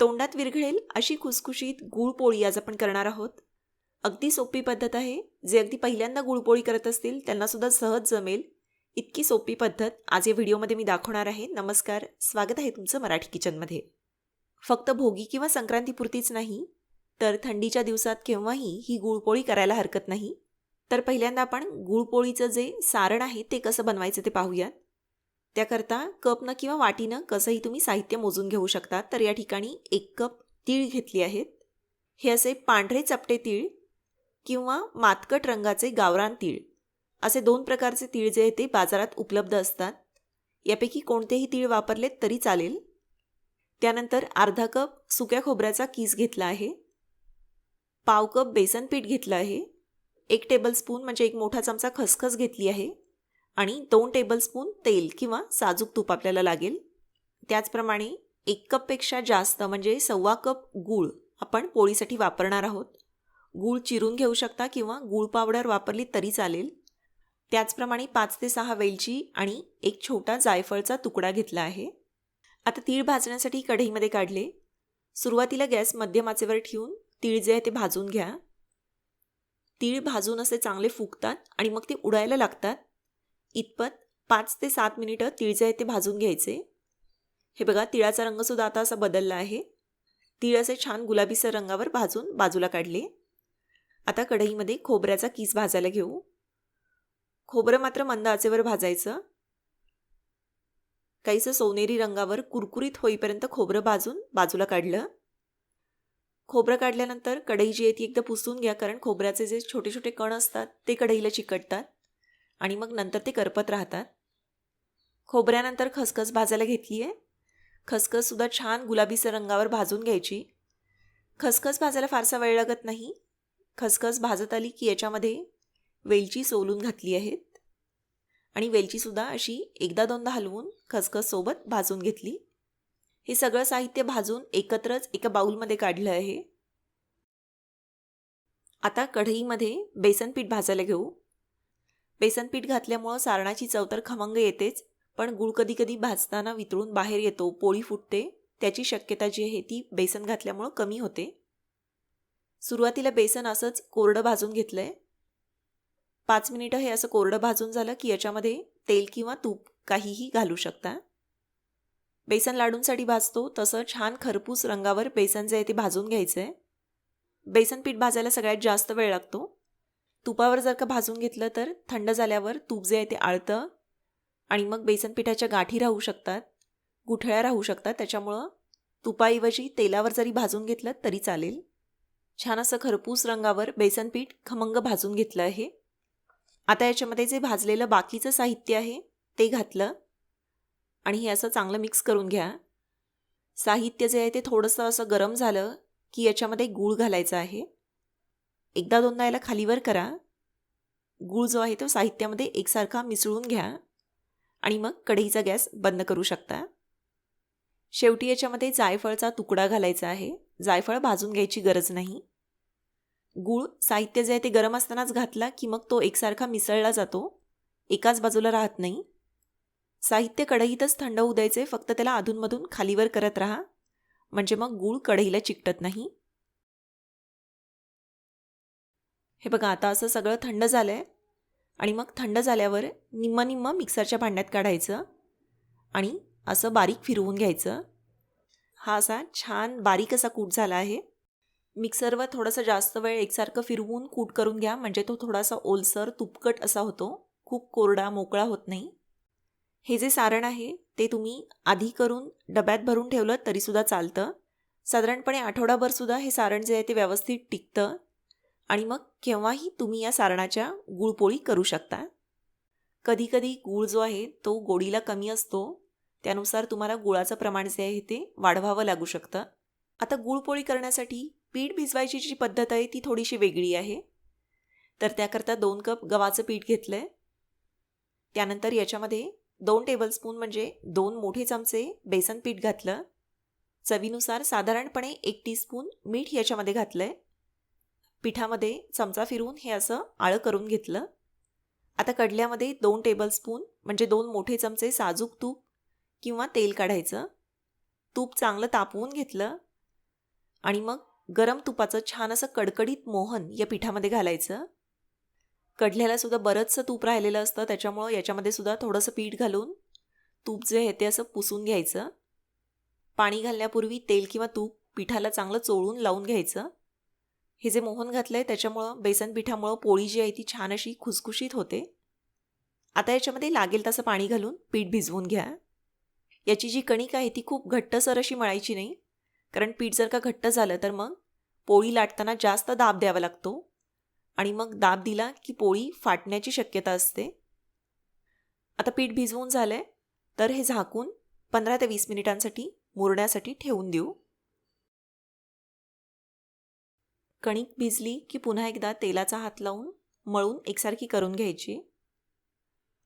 तोंडात विरघळेल अशी खुसखुशीत गुळपोळी आज आपण करणार आहोत. अगदी सोपी पद्धत आहे. जे अगदी पहिल्यांदा गुळपोळी करत असतील त्यांनासुद्धा सहज जमेल. इतकी सोपी पद्धत आज या व्हिडिओमध्ये मी दाखवणार आहे. नमस्कार. स्वागत आहे तुमचं मराठी किचनमध्ये. फक्त भोगी किंवा संक्रांतीपुरतीच नाही तर थंडीच्या दिवसात केव्हाही ही गुळपोळी करायला हरकत नाही. तर पहिल्यांदा आपण गुळपोळीचं जे सारण आहे ते कसं बनवायचं ते पाहूयात. त्याकरता कपनं किंवा वाटीनं कसंही तुम्ही साहित्य मोजून घेऊ शकता. तर या ठिकाणी एक कप तीळ घेतली आहेत. हे असे पांढरे चपटे तीळ किंवा मातकट रंगाचे गावरान तीळ. असे दोन प्रकारचे तीळ जे आहे ते बाजारात उपलब्ध असतात. यापैकी कोणतेही तीळ वापरलेत तरी चालेल. त्यानंतर अर्धा कप सुक्या खोबऱ्याचा कीस घेतला आहे. पाव कप बेसन पीठ घेतलं आहे. एक टेबलस्पून म्हणजे एक मोठा चमचा खसखस घेतली आहे. आणि दोन टेबलस्पून तेल किंवा साजूक तूप आपल्याला लागेल. त्याचप्रमाणे एक कपपेक्षा जास्त म्हणजे सव्वा कप गूळ आपण पोळीसाठी वापरणार आहोत. गूळ चिरून घेऊ शकता किंवा गूळ पावडर वापरली तरी चालेल. त्याचप्रमाणे पाच ते सहा वेलची आणि एक छोटा जायफळचा तुकडा घेतला आहे. आता तीळ भाजण्यासाठी कढईमध्ये काढले. सुरुवातीला गॅस मध्यमाचेवर ठेवून तीळ जे आहे ते भाजून घ्या. तीळ भाजून असे चांगले फुगतात आणि मग ते उडायला लागतात. इतपत पाच ते सात मिनिटं तिळचे आहे ते भाजून घ्यायचे. हे बघा तिळाचा रंगसुद्धा आता असा बदलला आहे. तीळ असे छान गुलाबीसर रंगावर भाजून बाजूला काढले. आता कढईमध्ये खोबऱ्याचा कीस भाजायला घेऊ. खोबरं मात्र मंद आचेवर भाजायचं. काहीसं सोनेरी रंगावर कुरकुरीत होईपर्यंत खोबरं भाजून बाजूला काढलं. खोबरं काढल्यानंतर कढई जी आहे ती एकदा पुसून घ्या कारण खोबऱ्याचे जे छोटे छोटे कण असतात ते कढईला चिकटतात. आणि मग नंतर ते करपत राहतात. खोबऱ्यानंतर खसखस भाजायला घेतली आहे खसखससुद्धा छान गुलाबीसर रंगावर भाजून घ्यायची. खसखस भाजायला फारसा वेळ लागत नाही. खसखस भाजत आली की याच्यामध्ये वेलची सोलून घातली आहेत. आणि वेलचीसुद्धा अशी एकदा दोनदा हलवून खसखससोबत भाजून घेतली. हे सगळं साहित्य भाजून एकत्रच एका बाऊलमध्ये काढलं आहे. आता कढईमध्ये बेसन पीठ भाजायला घेऊ. बेसनपीठ घातल्यामुळं सारणाची चव तर खमंग येतेच पण गुळ कधी कधी भाजताना वितळून बाहेर येतो पोळी फुटते. त्याची शक्यता जी आहे ती बेसन घातल्यामुळं कमी होते. सुरुवातीला बेसन असंच कोरडं भाजून घेतलं आहे पाच मिनिटं हे असं कोरडं भाजून झालं की याच्यामध्ये तेल किंवा तूप काहीही घालू शकता. बेसन लाडूंसाठी भाजतो तसं छान खरपूस रंगावर बेसन जे आहे ते भाजून घ्यायचं आहे बेसन पीठ भाजायला सगळ्यात जास्त वेळ लागतो. तुपावर जर का भाजून घेतलं तर थंड झाल्यावर तूप जे आहे ते आळतं आणि मग बेसन पिठाच्या गाठी राहू शकतात गुठळ्या राहू शकतात. त्याच्यामुळं तुपाऐवजी तेलावर जरी भाजून घेतलं तरी चालेल. छान असं खरपूस रंगावर बेसन पीठ खमंग भाजून घेतलं आहे. आता याच्यामध्ये जे भाजलेलं बाकीचं साहित्य आहे ते घातलं आणि हे असं चांगलं मिक्स करून घ्या. साहित्य जे आहे ते थोडंसं असं गरम झालं की याच्यामध्ये गूळ घालायचं आहे. एकदा दोनदा याला खालीवर करा. गूळ जो आहे तो साहित्यामध्ये एकसारखा मिसळून घ्या आणि मग कढईचा गॅस बंद करू शकता. शेवटी याच्यामध्ये जायफळचा तुकडा घालायचा आहे. जायफळ भाजून घ्यायची गरज नाही. गूळ साहित्य जे आहे ते गरम असतानाच घातला की मग तो एकसारखा मिसळला जातो. एकाच बाजूला राहत नाही. साहित्य कढईतच थंड होऊ द्यायचे फक्त त्याला अधूनमधून खालीवर करत राहा. म्हणजे मग गूळ कढईला चिकटत नाही. हे बघा आता असं सगळं थंड झालं आहे आणि मग थंड झाल्यावर निम्म निम्म मिक्सरच्या भांड्यात काढायचं आणि असं बारीक फिरवून घ्यायचं. हा असा छान बारीक असा कूट झाला आहे. मिक्सरवर थोडंसं जास्त वेळ एकसारखं फिरवून कूट करून घ्या म्हणजे तो थोडासा ओलसर तुपकट असा होतो. खूप कोरडा मोकळा होत नाही. हे जे सारण आहे ते तुम्ही आधी करून डब्यात भरून ठेवलं तरीसुद्धा चालतं. साधारणपणे आठवडाभरसुद्धा हे सारण जे आहे ते व्यवस्थित टिकतं. आणि मग केव्हाही तुम्ही या सारणाच्या गुळपोळी करू शकता. कधीकधी गूळ जो आहे तो गोडीला कमी असतो. त्यानुसार तुम्हाला गुळाचं प्रमाण जे आहे ते वाढवावं लागू शकतं. आता गुळपोळी करण्यासाठी पीठ भिजवायची जी पद्धत आहे ती थोडीशी वेगळी आहे. तर त्याकरता दोन कप गव्हाचं पीठ घेतलं आहे त्यानंतर याच्यामध्ये दोन टेबलस्पून म्हणजे दोन मोठे चमचे बेसन पीठ घातलं. चवीनुसार साधारणपणे एक टीस्पून मीठ याच्यामध्ये घातलं आहे पिठामध्ये चमचा फिरवून हे असं आळं करून घेतलं. आता कडल्यामध्ये दोन टेबलस्पून म्हणजे दोन मोठे चमचे साजूक तूप किंवा तेल काढायचं. तूप चांगलं तापवून घेतलं. आणि मग गरम तुपाचं छान असं कडकडीत मोहन या पिठामध्ये घालायचं. कढल्याला सुद्धा बरंचसं तूप राहिलेलं असतं त्याच्यामुळं याच्यामध्ये सुद्धा थोडंसं पीठ घालून तूप जे आहे ते असं पुसून घ्यायचं. पाणी घालण्यापूर्वी तेल किंवा तूप पिठाला चांगलं चोळून लावून घ्यायचं. हे जे मोहन घातलं आहे त्याच्यामुळं बेसन पिठामुळं पोळी जी आहे ती छान अशी खुसखुशीत होते. आता याच्यामध्ये लागेल तसं पाणी घालून पीठ भिजवून घ्या. याची जी कणिक आहे ती खूप घट्टसर अशी मळायची नाही. कारण पीठ जर का घट्ट झालं तर मग पोळी लाटताना जास्त दाब द्यावा लागतो. आणि मग दाब दिला की पोळी फाटण्याची शक्यता असते. आता पीठ भिजवून झालं आहे तर हे झाकून पंधरा ते वीस मिनिटांसाठी मुरण्यासाठी ठेवून देऊ. कणिक भिजली की पुन्हा एकदा तेलाचा हात लावून मळून एकसारखी करून घ्यायची.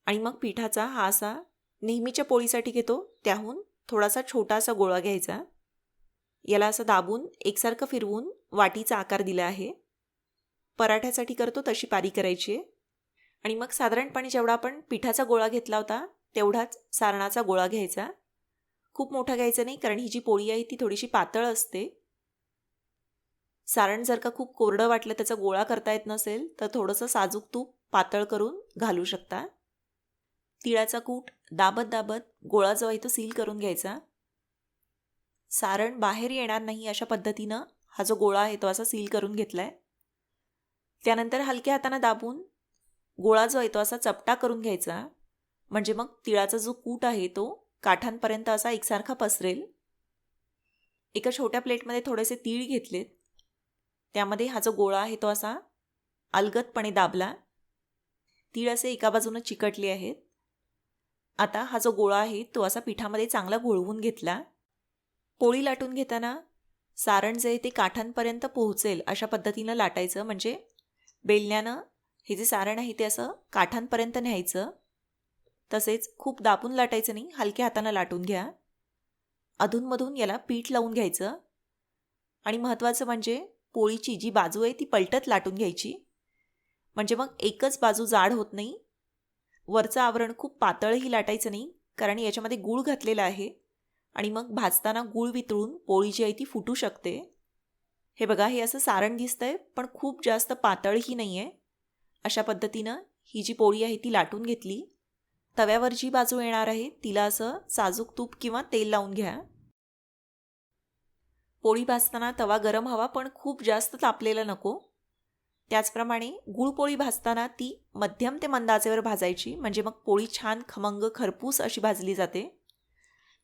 आणि मग पिठाचा हा असा नेहमीच्या पोळीसाठी घेतो त्याहून थोडासा छोटासा गोळा घ्यायचा. याला असं दाबून एकसारखं फिरवून वाटीचा आकार दिला आहे. पराठ्यासाठी करतो तशी पारी करायची. आहे आणि मग साधारणपणे जेवढा आपण पिठाचा गोळा घेतला होता तेवढाच सारणाचा गोळा घ्यायचा. खूप मोठा घ्यायचा नाही कारण ही जी पोळी आहे ती थोडीशी पातळ असते. सारण जर का खूप कोरडं वाटलं त्याचा गोळा करता येत नसेल तर थोडंसं साजूक तूप पातळ करून घालू शकता. तिळाचा कूट दाबत दाबत गोळा जो आहे तो सील करून घ्यायचा. सारण बाहेर येणार नाही अशा पद्धतीनं हा जो गोळा आहे तो असा सील करून घेतला आहे त्यानंतर हलक्या हातानं दाबून गोळा जो आहे तो असा चपटा करून घ्यायचा. म्हणजे मग तिळाचा जो कूट आहे तो काठांपर्यंत असा एकसारखा पसरेल. एका छोट्या प्लेटमध्ये थोडेसे तीळ घेतलेत. त्यामध्ये हा जो गोळा आहे तो असा अलगदपणे दाबला. तीळ असे एका बाजूनं चिकटले आहेत. आता हा जो गोळा आहे तो असा पिठामध्ये चांगला घोळवून घेतला. पोळी लाटून घेताना सारण जे आहे ते काठांपर्यंत पोहोचेल अशा पद्धतीनं लाटायचं. म्हणजे बेलण्यानं हे जे सारण आहे ते असं काठांपर्यंत न्यायचं. तसेच खूप दाबून लाटायचं नाही हलक्या हातानं लाटून घ्या. अधूनमधून याला पीठ लावून घ्यायचं. आणि महत्त्वाचं म्हणजे पोळीची जी बाजू आहे ती पलटत लाटून घ्यायची. म्हणजे मग एकच बाजू जाड होत नाही. वरचं आवरण खूप पातळही लाटायचं नाही कारण याच्यामध्ये गूळ घातलेला आहे. आणि मग भाजताना गूळ वितळून पोळी जी आहे ती फुटू शकते. हे बघा हे असं सारण दिसतंय पण खूप जास्त पातळही नाही आहे अशा पद्धतीनं ही जी पोळी आहे ती लाटून घेतली. तव्यावर जी बाजू येणार आहे तिला असं साजूक तूप किंवा तेल लावून घ्या. पोळी भाजताना तवा गरम हवा पण खूप जास्त तापलेला नको. त्याचप्रमाणे गुळपोळी भाजताना ती मध्यम ते मंद आचेवर भाजायची म्हणजे मग पोळी छान खमंग खरपूस अशी भाजली जाते.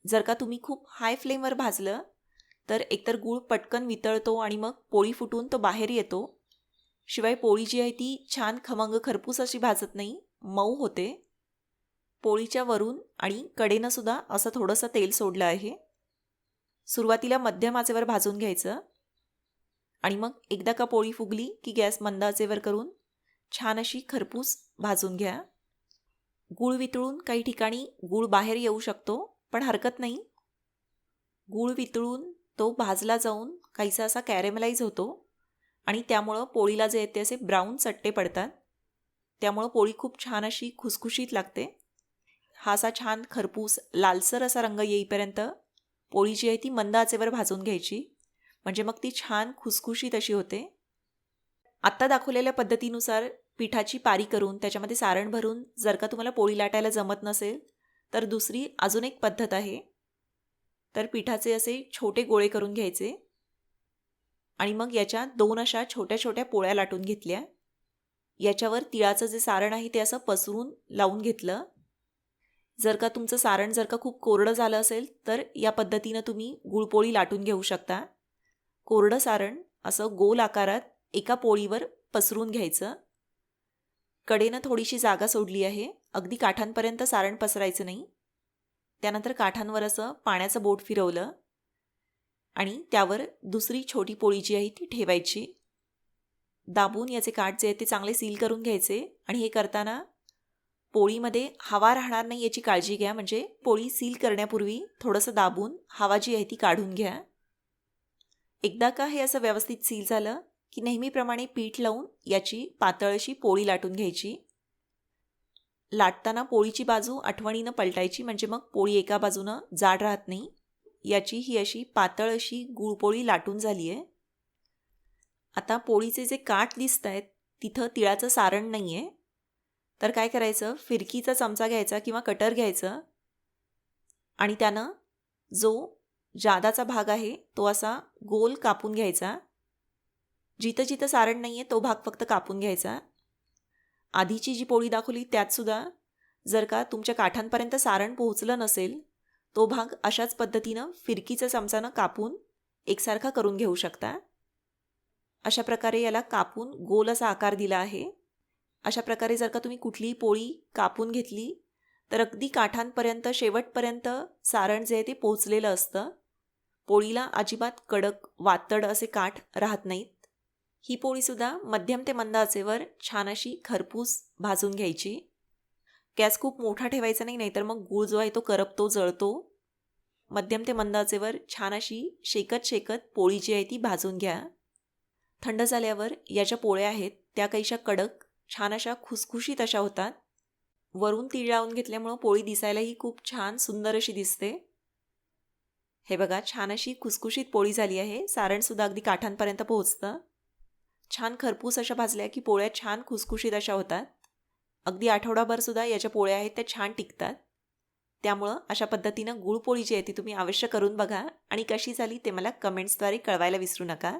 जर का तुम्ही खूप हाय फ्लेमवर भाजलं तर एकतर गूळ पटकन वितळतो आणि मग पोळी फुटून तो बाहेर येतो. शिवाय पोळी जी आहे ती छान खमंग खरपूस अशी भाजत नाही मऊ होते. पोळीच्या वरून आणि कडेनं सुद्धा असं थोडंसं तेल सोडलं आहे. सुरुवातीला मध्यम आचेवर भाजून घ्यायचं. आणि मग एकदा का पोळी फुगली की गॅस मंद आचेवर करून छान अशी खरपूस भाजून घ्या. गूळ वितळून काही ठिकाणी गूळ बाहेर येऊ शकतो पण हरकत नाही. गूळ वितळून तो भाजला जाऊन काहीसा असा कॅरेमलाइज होतो आणि त्यामुळं पोळीला जे येते असे ब्राऊन चट्टे पडतात. त्यामुळं पोळी खूप छान अशी खुसखुशीत लागते. हा असा छान खरपूस लालसर असा रंग येईपर्यंत पोळी जी आहे ती मंद आचेवर भाजून घ्यायची. म्हणजे मग ती छान खुसखुशीत अशी होते. आत्ता दाखवलेल्या पद्धतीनुसार पिठाची पारी करून त्याच्यामध्ये सारण भरून जर का तुम्हाला पोळी लाटायला जमत नसेल तर दुसरी अजून एक पद्धत आहे. तर पिठाचे असे छोटे गोळे करून घ्यायचे. आणि मग याच्या दोन अशा छोट्या छोट्या पोळ्या लाटून घेतल्या. याच्यावर तिळाचं जे सारण आहे ते असं पसरून लावून घेतलं. जर का तुमचं सारण जर का खूप कोरडं झालं असेल तर या पद्धतीनं तुम्ही गुळपोळी लाटून घेऊ शकता. कोरडं सारण असं गोल आकारात एका पोळीवर पसरून घ्यायचं. कडेनं थोडीशी जागा सोडली आहे. अगदी काठांपर्यंत सारण पसरायचं नाही. त्यानंतर काठांवर असं पाण्याचं बोट फिरवलं आणि त्यावर दुसरी छोटी पोळी जी आहे ती ठेवायची. दाबून याचे काठ जे आहे ते चांगले सील करून घ्यायचे आणि हे करताना पोळीमध्ये हवा राहणार नाही याची काळजी घ्या. म्हणजे पोळी सील करण्यापूर्वी थोडंसं दाबून हवा जी आहे ती काढून घ्या. एकदा का हे असं व्यवस्थित सील झालं की नेहमीप्रमाणे पीठ लावून याची पातळशी पोळी लाटून घ्यायची. लाटताना पोळीची बाजू आठवणीनं पलटायची. म्हणजे मग पोळी एका बाजूनं जाड राहत नाही. याची ही अशी पातळ अशी गुळपोळी लाटून झाली आहे आता पोळीचे जे काठ दिसत आहेत तिथं तिळाचं सारण नाही आहे तर काय करायचं? फिरकीचा चमचा घ्यायचा किंवा कटर घ्यायचं आणि त्यानं जो जादाचा भाग आहे तो असा गोल कापून घ्यायचा. जिथं जिथं सारण नाही आहे तो भाग फक्त कापून घ्यायचा. आधीची जी पोळी दाखवली त्यातसुद्धा जर का तुमच्या काठांपर्यंत सारण पोहोचलं नसेल तो भाग अशाच पद्धतीनं फिरकीच्या चमचानं कापून एकसारखा करून घेऊ शकता. अशा प्रकारे याला कापून गोल असा आकार दिला आहे. अशा प्रकारे जर का तुम्ही कुठलीही पोळी कापून घेतली तर अगदी काठांपर्यंत शेवटपर्यंत सारण जे आहे ते पोचलेलं असतं. पोळीला अजिबात कडक वातड असे काठ राहत नाहीत. ही पोळीसुद्धा मध्यम ते मंद आचेवर छान अशी खरपूस भाजून घ्यायची. गॅस खूप मोठा ठेवायचा नाही नाहीतर मग गूळ जो आहे तो करपतो जळतो. मध्यम ते मंद आचेवर छान अशी शेकत शेकत पोळी जी आहे ती भाजून घ्या. थंड झाल्यावर या ज्या पोळ्या आहेत त्या काहीशा कडक छान अशा खुसखुशीत अशा होतात. वरून तीळ लावून घेतल्यामुळं पोळी दिसायलाही खूप छान सुंदर अशी दिसते. हे बघा छान अशी खुसखुशीत पोळी झाली आहे. सारणसुद्धा अगदी काठांपर्यंत पोहोचतं. छान खरपूस अशा भाजल्या की पोळ्या छान खुसखुशीत अशा होतात. अगदी आठवडाभरसुद्धा याच्या पोळ्या आहेत त्या छान टिकतात. त्यामुळं अशा पद्धतीनं गुळपोळी जी आहे ती तुम्ही अवश्य करून बघा. आणि कशी झाली ते मला कमेंट्सद्वारे कळवायला विसरू नका.